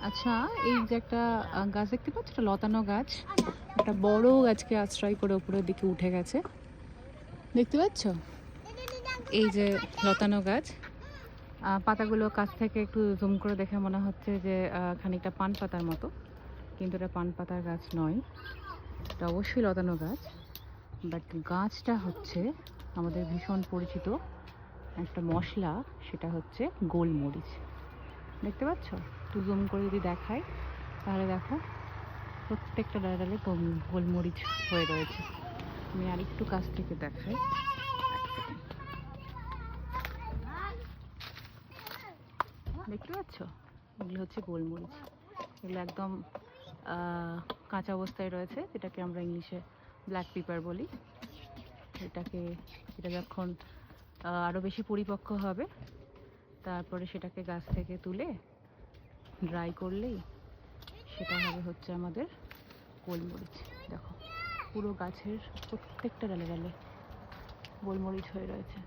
আচ্ছা এই যে একটা গাছ দেখতে পাচ্ছ? এটা লতানো গাছ। একটা বড় গাছকে আশ্রয় করে উপরের দিকে উঠে গেছে। দেখতে পাচ্ছ? এই যে লতানো গাছ। পাতাগুলো কাছ থেকে একটু জুম করে দেখে মনে হচ্ছে যে খানিকটা পান পাতার মতো। কিন্তু এটা পান পাতার গাছ নয়। এটা অবশ্যই লতানো গাছ। বাট গাছটা হচ্ছে আমাদের ভীষণ পরিচিত একটা মশলা, সেটা হচ্ছে গোলমরিচ। দেখতে পাচ্ছ? একটু জুম করে যদি দেখাই, তাহলে দেখো প্রত্যেকটা ডালে ডালে গোল- গোলমরিচ হয়ে রয়েছে। আমি আরেকটু কাছ থেকে দেখাই। দেখতে পাচ্ছ? এগুলো হচ্ছে গোলমরিচ। এগুলো একদম কাঁচা অবস্থায় রয়েছে। যেটাকে আমরা ইংলিশে ব্ল্যাক পেপার বলি। এটাকে, এটা যখন আরও বেশি পরিপক্ক হবে তারপরে সেটাকে গাছ থেকে তুলে ড্রাই করলেই সেটা হবে হচ্ছে আমাদের গোলমরিচ। দেখো, পুরো গাছের প্রত্যেকটা ডালে ডালে গোলমরিচ হয়ে রয়েছে।